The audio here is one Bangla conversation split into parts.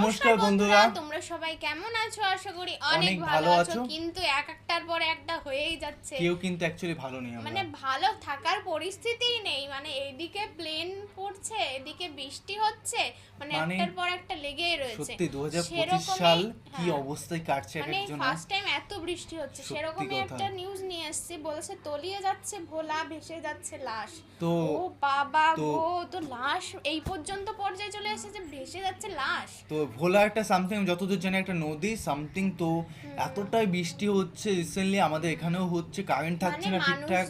নমস্কার বন্ধুরা। তোমরা সবাই কেমন আছো? আশা করি অনেক ভালো আছো। কিন্তু এক একটার পর একটা হয়েই যাচ্ছে। কেউ কিন্তু অ্যাকচুয়ালি ভালো নেই মানে ভালো থাকার পরিস্থিতিই নেই। মানে এইদিকে প্লেন পড়ছে এদিকে বৃষ্টি হচ্ছে মানে মানে একটার পর একটা লেগেই রয়েছে। সত্যি দু হাজার পঁচিশ সেরকমই- সাল কি হ্যাঁ। অবস্থায় কাটছে মানে ফার্স্ট টাইম এত বৃষ্টি হচ্ছে। সেরকমই একটা নিউজ নিয়ে এসেছি। বলেছে তলিয়ে যাচ্ছে ভোলা ভেসে যাচ্ছে লাশ। তো ও বাবা গো তো লাশ এই পর্যন্ত পর্যায়ে চলে এসেছে ভেসে যাচ্ছে লাশ। তো ভোলা একটা সামথিং যতদূর জানি একটা নদী সামথিং তো এতটাই বৃষ্টি হচ্ছে রিসেন্টলি আমাদের এখানেও হচ্ছে কারেন্ট থাকছে মানে না ঠিকঠাক।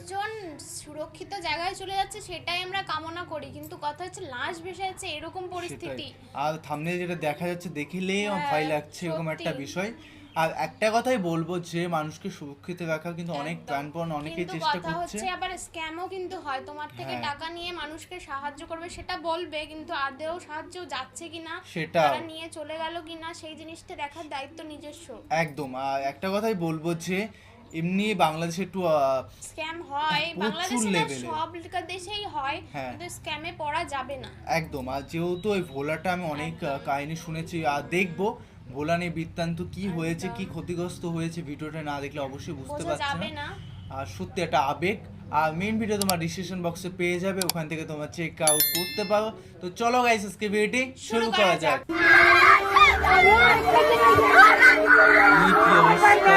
সুরক্ষিত জায়গায় চলে যাচ্ছে সেটাই আমরা কামনা করি। কিন্তু কথা হচ্ছে লাশ ভেসে যাচ্ছে এরকম পরিস্থিতি। আর সামনে যেটা দেখা যাচ্ছে দেখলেই হ্যাঁ, ভয় লাগছে এরকম একটা বিষয়। আর একটা কথাই বলব যে মানুষকে সুরক্ষিত রাখার কিন্তু অনেক। প্রাণপণ অনেকেই চেষ্টা করছে। আবার স্ক্যামও কিন্তু হয়। তোমার থেকে হ্যাঁ। টাকা নিয়ে মানুষকে সাহায্য করবে সেটা বলবে কিন্তু আদেও সাহায্য যাচ্ছে কিনা সেটা নিয়ে চলে গেল কিনা সেই জিনিসটা দেখার দায়িত্ব নিজস্ব। একদম। আর একটা কথাই বলব যে এমনি বাংলাদেশে একটু স্ক্যাম হয়। বাংলাদেশে সব দেশেই হয় হ্যাঁ। কিন্তু স্ক্যামে পড়া যাবে না। একদম। আর যেহেতু ওই ভোলাটা আমি অনেক কাহিনী শুনেছি আর দেখব। ভোলা নিয়ে বৃত্তান্ত কি হয়েছে কি ক্ষতিগ্রস্ত হয়েছে ভিডিওটা না দেখলে অবশ্যই বুঝতে বোঝা পারছি না। আর সত্যি একটা আবেগ। আর মেন ভিডিও তোমার ডিসক্রিপশন বক্সে পেয়ে যাবে ওখান থেকে তোমার চেক আউট করতে পারো। তো চলো গাইস আজকে ভিডিওটি শুরু করা যাক। কি অবস্থা?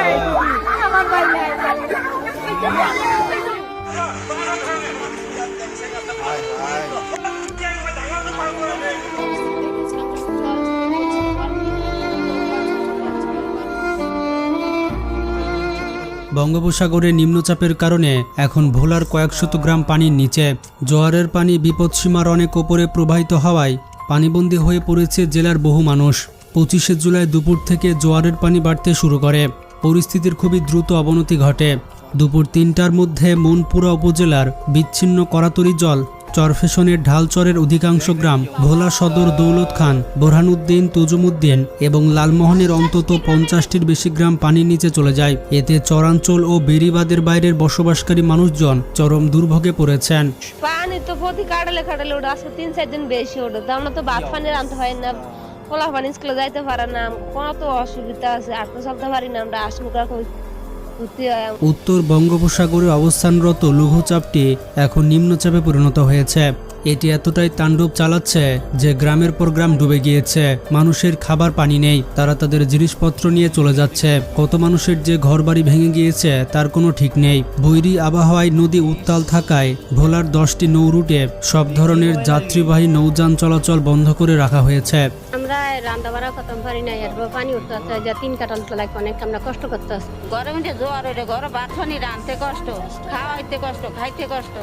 বঙ্গোপসাগরে নিম্নচাপের কারণে এখন ভোলার কয়েকশত গ্রাম পানির নিচে। জোয়ারের পানি বিপদসীমার অনেক ওপরে প্রবাহিত হওয়ায় পানিবন্দী হয়ে পড়েছে জেলার বহু মানুষ। পঁচিশে জুলাই দুপুর থেকে জোয়ারের পানি বাড়তে শুরু করে। পরিস্থিতির খুবই দ্রুত অবনতি ঘটে। দুপুর তিনটার মধ্যে মনপুরা উপজেলার বিচ্ছিন্ন করাতরি জল চরফেশনের ঢালচরের অধিকাংশ গ্রাম ভোলা সদর দৌলত খান বোরহানুদ্দিন তুজুমুদ্দিন এবং লালমোহনের অন্তত পঞ্চাশটির বেশি গ্রাম পানির নিচে চলে যায়। এতে চরাঞ্চল ও বেরিবাদের বাইরের বসবাসকারী মানুষজন চরম দুর্ভোগে পড়েছেন। পানি তো প্রতি কাটালে কাটালে ওটা আজকে তিন চার দিন বেশি ওঠে তো আমরা তো ভাত পানি রাঁধতে হয় না পোলা পানি স্কুলে যাইতে পারে না কত অসুবিধা আছে আটকে চলতে পারি না আমরা আসমুখা উত্তর বঙ্গোপসাগরে অবস্থানরত লঘুচাপটি এখন নিম্নচাপে পরিণত হয়েছে। এটি এতটাই তাণ্ডব চালাচ্ছে যে গ্রামের পর গ্রাম ডুবে গিয়েছে। মানুষের খাবার পানি নেই, তারা তাদের জিনিসপত্র নিয়ে চলে যাচ্ছে। কত মানুষের যে ঘরবাড়ি ভেঙে গিয়েছে, তার কোনো ঠিক নেই। বৈরি আবহাওয়ায় নদী উত্তাল থাকায় ভোলার দশটি নৌরুটে সব ধরনের যাত্রীবাহী নৌযান চলাচল বন্ধ করে রাখা হয়েছে। রান্না করতে পারি না এরপর পানি উঠতে হচ্ছে যে তিন কাটাল তোলায় অনেক আমরা কষ্ট করতে হচ্ছে গরমে জোয়ার হইলে ঘরে ভাত রাঁধতে কষ্ট, খাওয়াইতে কষ্ট, খাইতে কষ্ট।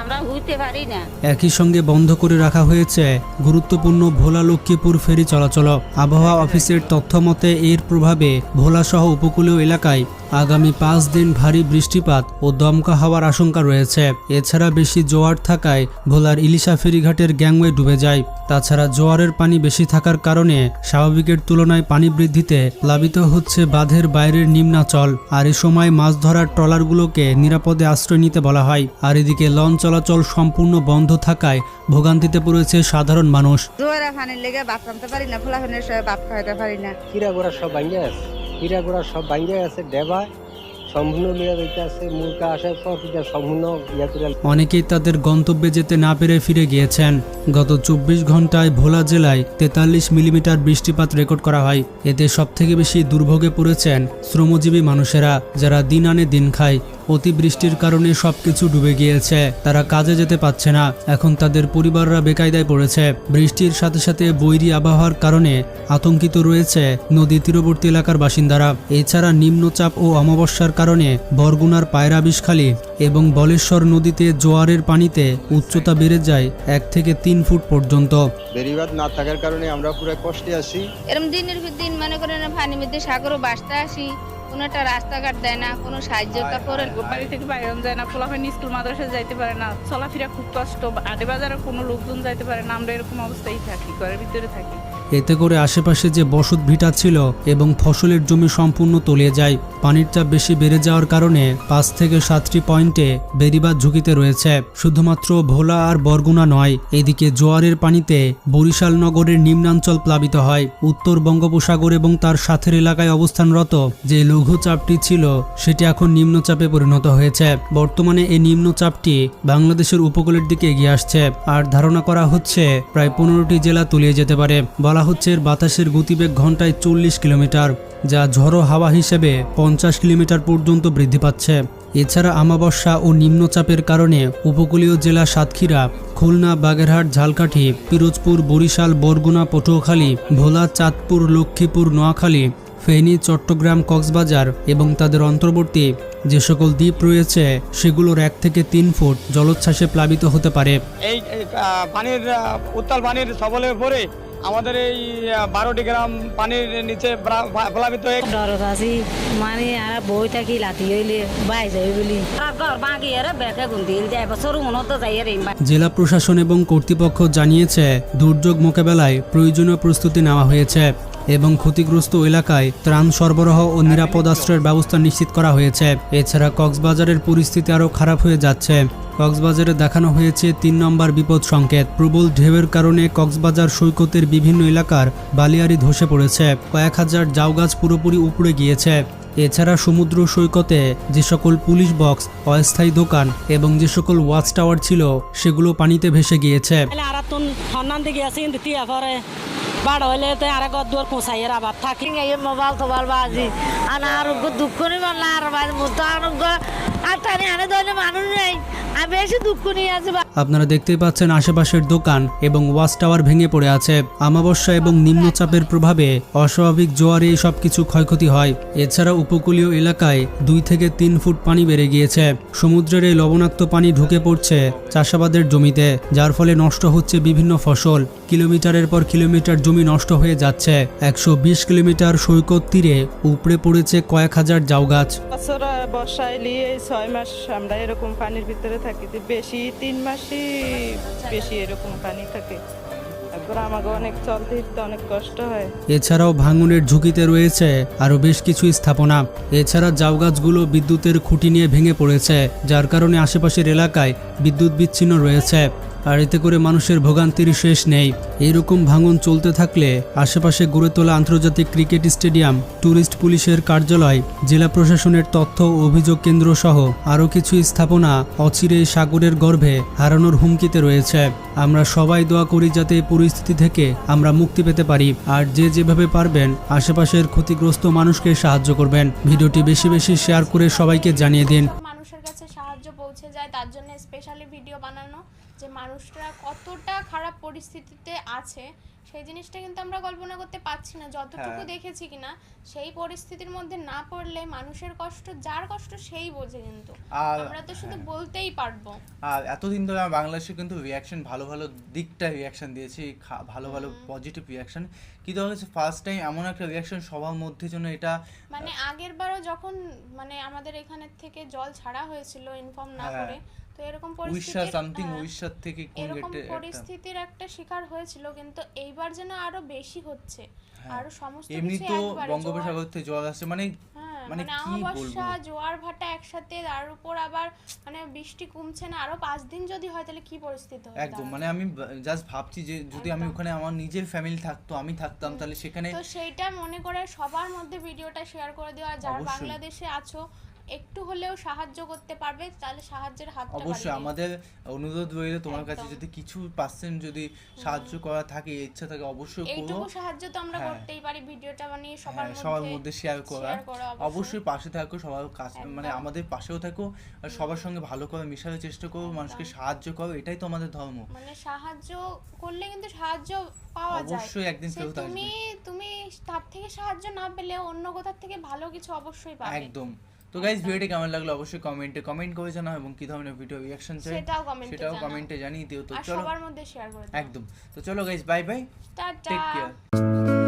আমরা পারি না। একই সঙ্গে বন্ধ করে রাখা হয়েছে গুরুত্বপূর্ণ ভোলা লক্ষ্মীপুর ফেরি চলাচল। আবহাওয়া অফিসের তথ্য মতে এর প্রভাবে ভোলাসহ উপকূলীয় এলাকায় আগামী পাঁচ দিন ভারী বৃষ্টিপাত ও দমকা হওয়ার আশঙ্কা রয়েছে। এছাড়া বেশি জোয়ার থাকায় ভোলার ইলিশা ফেরিঘাটের গ্যাংওয়ে ডুবে যায়। তাছাড়া জোয়ারের পানি বেশি থাকার কারণে স্বাভাবিকের তুলনায় পানি বৃদ্ধিতে প্লাবিত হচ্ছে বাঁধের বাইরের নিম্নাচল। আর এ সময় মাছ ধরার ট্রলারগুলোকে নিরাপদে আশ্রয় নিতে বলা হয়। আর এদিকে লঞ্চ চলাচল সম্পূর্ণ বন্ধ থাকায় ভোগান্তিতে পড়েছে সাধারণ মানুষ। জোয়ারে ফানির লেগে বাপ পারি না ফোলা ফানের সবাই ভাত খাইতে পারি না। কিরা গোড়া সব ভাঙ্গে আছে কিরা গোড়া সব ভাঙ্গে আছে ডেবা অনেকেই তাদের গন্তব্যে যেতে না পেরে ফিরে গিয়েছেন। গত চব্বিশ ঘন্টায় ভোলা জেলায় তেতাল্লিশ মিলিমিটার বৃষ্টিপাত রেকর্ড করা হয়। এতে সবথেকে বেশি দুর্ভোগে পড়েছেন শ্রমজীবী মানুষেরা, যারা দিন আনে দিন খায়। অতিবৃষ্টির কারণে সবকিছু ডুবে গিয়েছে। তারা কাজে যেতে পারছে না। এখন তাদের পরিবাররা বেকায়দায় পড়েছে। বৃষ্টির সাথে সাথে বৈরী আবহাওয়ার কারণে আতঙ্কিত রয়েছে নদী তীরবর্তী এলাকার বাসিন্দারা। এছাড়া নিম্নচাপ ও অমাবস্যার কারণে বরগুনার পায়রাবিশখালী এবং বলেশ্বর নদীতে জোয়ারের পানিতে উচ্চতা বেড়ে যায় এক থেকে তিন ফুট পর্যন্ত। বেরিবাদ না থাকার কারণে আমরা পুরো কষ্টে আছি। এরম দিনের পর দিন মনে করেন পানির মধ্যে সাগরও বাঁচতে আসি কোনো একটা রাস্তাঘাট দেয় না কোনো সাহায্যটা করে বাড়ি থেকে বাইরে যায় না পোলাপানি স্কুল মাদ্রাসায় যাইতে পারে না চলাফেরা খুব কষ্ট আডে বাজারে কোনো লোকজন যাইতে পারে না আমরা এরকম অবস্থায় থাকি ঘরের ভিতরে থাকি। এতে করে আশেপাশে যে বসত ভিটা ছিল এবং ফসলের জমি সম্পূর্ণ তলিয়ে যায়, পানির চাপ বেশি বেড়ে যাওয়ার কারণে পাঁচ থেকে সাতটি পয়েন্টে বেরিবাদ ঝুঁকিতে রয়েছে। শুধুমাত্র ভোলা আর বরগুনা নয়, এদিকে জোয়ারের পানিতে বরিশাল নগরের নিম্নাঞ্চল প্লাবিত হয়। উত্তর বঙ্গোপসাগর এবং তার সাথের এলাকায় অবস্থানরত যে লঘুচাপটি ছিল, সেটি এখন নিম্নচাপে পরিণত হয়েছে। বর্তমানে এই নিম্নচাপটি বাংলাদেশের উপকূলের দিকে এগিয়ে আসছে। আর ধারণা করা হচ্ছে, প্রায় পনেরোটি জেলা তলিয়ে যেতে পারে। বলা হচ্ছে এর বাতাসের গতিবেগ ঘন্টায় চল্লিশ কিলোমিটার যা ঝড়ো হাওয়া হিসেবে পঞ্চাশ কিলোমিটার পর্যন্ত বৃদ্ধি পাচ্ছে। এছাড়া আমাবস্যা ও নিম্নচাপের কারণে উপকূলীয় জেলা সাতক্ষীরা খুলনা বাগেরহাট ঝালকাঠি পিরোজপুর বরিশাল বরগুনা পটুয়াখালী ভোলা চাঁদপুর লক্ষ্মীপুর নোয়াখালী ফেনী চট্টগ্রাম কক্সবাজার এবং তাদের অন্তর্বর্তী যে সকল দ্বীপ রয়েছে সেগুলোর এক থেকে তিন ফুট জলোচ্ছ্বাসে প্লাবিত হতে পারে। এই, পানির উত্তাল পানির সবলে পরে আমাদের এই বারোটি গ্রাম পানির নিচে প্লাবিত হয়ে ডর আছি মানে আর বই থাকি লাতি হইলে বাই যাই বলি জেলা প্রশাসন এবং কর্তৃপক্ষ জানিয়েছে দুর্যোগ মোকাবেলায় প্রয়োজনীয় প্রস্তুতি নেওয়া হয়েছে। এবং ক্ষতিগ্রস্ত এলাকায় ত্রাণ সরবরাহ ও নিরাপদ আশ্রয়ের ব্যবস্থা নিশ্চিত করা হয়েছে। এছাড়া কক্সবাজারের পরিস্থিতি আরও খারাপ হয়ে যাচ্ছে। কক্সবাজারে দেখানো হয়েছে তিন নম্বর বিপদ সংকেত। প্রবল ঢেউয়ের কারণে কক্সবাজার সৈকতের বিভিন্ন এলাকার বালিয়ারি ধসে পড়েছে। কয়েক হাজার জাউগাছ পুরোপুরি উপড়ে গিয়েছে। এছাড়া সমুদ্র সৈকতে যে সকল পুলিশ বক্স, অস্থায়ী দোকান এবং যে সকল ওয়াচ টাওয়ার ছিল, সেগুলো পানিতে ভেসে গিয়েছে। বাড় হইলে তো আর গদুয়ার আর আবার থাকি। মোবাইল তোবাইল বাজি। আর আর দুঃখ নিব না আর মুতো আর তানি আনে ধরলে মানুষ নেই। আমি বেশি দুঃখ নিয়ে আছি আপনারা দেখতেই পাচ্ছেন আশেপাশের দোকান এবং ওয়াচ টাওয়ার ভেঙে পড়ে আছে। আমাবস্যা এবং নিম্নচাপের প্রভাবে অস্বাভাবিক জোয়ারে সব কিছু ক্ষয়ক্ষতি হয়। এছাড়া উপকূলীয় এলাকায় দুই থেকে তিন ফুট পানি বেড়ে গিয়েছে। সমুদ্রের এই লবণাক্ত পানি ঢুকে পড়ছে চাষাবাদের জমিতে, যার ফলে নষ্ট হচ্ছে বিভিন্ন ফসল। কিলোমিটারের পর কিলোমিটার জমি নষ্ট হয়ে যাচ্ছে। একশো বিশ কিলোমিটার সৈকত তীরে উপড়ে পড়েছে কয়েক হাজার জাউ গাছ। বছর বর্ষা এলি এই ছয় মাস আমরা এরকম পানির ভিতরে থাকি বেশি তিন মাসই বেশি এরকম পানি থাকে। এছাড়াও ভাঙনের ঝুঁকিতে রয়েছে আরও বেশ কিছু স্থাপনা। এছাড়া জাউ গাছগুলো বিদ্যুতের খুঁটি নিয়ে ভেঙে পড়েছে, যার কারণে আশেপাশের এলাকায় বিদ্যুৎ বিচ্ছিন্ন রয়েছে। আর এতে করে মানুষের ভোগান্তির শেষ নেই। এরকম ভাঙন চলতে থাকলে আশেপাশে গড়ে তোলা আন্তর্জাতিক ক্রিকেট স্টেডিয়াম ট্যুরিস্ট পুলিশের কার্যালয়, জেলা প্রশাসনের তথ্য অভিযোগ কেন্দ্র সহ আরও কিছু স্থাপনা অচিরেই সাগরের গর্ভে হারানোর হুমকিতে রয়েছে। আমরা সবাই দোয়া করি যাতে এই পরিস্থিতি থেকে আমরা মুক্তি পেতে পারি। আর যে যেভাবে পারবেন আশেপাশের ক্ষতিগ্রস্ত মানুষকে সাহায্য করবেন। ভিডিওটি বেশি বেশি শেয়ার করে সবাইকে জানিয়ে দিন। মানুষের কাছে সাহায্য পৌঁছে যায়, তার জন্য স্পেশালি ভিডিও বানানো। যে মানুষরা কতটা খারাপ পরিস্থিতিতে আছে সেই জিনিসটা কিন্তু আমরা কল্পনা করতে পারছি না। যতটুকু হ্যাঁ। দেখেছি কিনা সেই পরিস্থিতির মধ্যে না পড়লে মানুষের কষ্ট যার কষ্ট সেই বোঝে কিন্তু। আমরা তো শুধু বলতেই পারব। আর এতদিন ধরে আমরা বাংলাদেশে কিন্তু রিয়াকশন ভালো ভালো দিকটা রিয়াকশন দিয়েছি ভালো ভালো পজিটিভ রিয়াকশন কিন্তু হচ্ছে ফার্স্ট টাইম এমন একটা রিয়াকশন সবার মধ্যে জন্য এটা মানে আগের বারও যখন মানে আমাদের এখানের থেকে জল ছাড়া হয়েছিল ইনফর্ম না হ্যাঁ। করে তো এরকম সামথিং থেকে এরকম পরিস্থিতির একটা শিকার হয়েছিল কিন্তু এইবার যেন আরও বেশি হচ্ছে হ্যাঁ। আরও সমস্ত এমনি তো একবারে বঙ্গোপসাগর থেকে জল আসছে মানে হ্যাঁ, মানে মানে কি বলব? জোয়ার ভাটা একসাথে তার উপর আবার মানে বৃষ্টি কমছে না আরও পাঁচ দিন যদি হয় তাহলে কি পরিস্থিতি হবে একদম মানে আমি জাস্ট ভাবছি যে যদি আমি ওখানে আমার নিজের ফ্যামিলি থাকতো আমি থাকতাম তাহলে সেখানে তো সেইটা মনে করে সবার মধ্যে ভিডিওটা শেয়ার করে দেওয়া যারা বাংলাদেশে আছো একটু হলেও সাহায্য করতে পারবে তাহলে সাহায্যের হাত অবশ্যই আমাদের অনুরোধ রইল তোমার কাছে যদি কিছু পার্সেন্ট যদি সাহায্য করা থাকে ইচ্ছা থাকে অবশ্যই করো। এইটুকু সাহায্য তো আমরা হ্যাঁ। করতেই পারি ভিডিওটা বানিয়ে সবার হ্যাঁ, মধ্যে সবার মধ্যে শেয়ার করা। অবশ্যই। পাশে থাকো সবার কাছে মানে আমাদের পাশেও থাকো আর সবার সঙ্গে ভালো করে মেশার চেষ্টা করো মানুষকে সাহায্য করো এটাই তো আমাদের ধর্ম। মানে সাহায্য করলে কিন্তু সাহায্য পাওয়া যায়। অবশ্যই একদিন ফেরত আসবে। তুমি তুমি তার থেকে সাহায্য না পেলে অন্য কোথার থেকে ভালো কিছু অবশ্যই পাবে। একদম। তো গাইজ ভিডিওটি কেমন লাগল অবশ্যই কমেন্টে কমেন্ট করে জানাও এবং কি ধরনের ভিডিও রিয়াকশন চাই সেটাও কমেন্টে সেটাও কমেন্টে জানিয়ে দিও। তো চলো। সবার মধ্যে শেয়ার করে দাও। একদম। তো চলো guys bye bye tata. Take care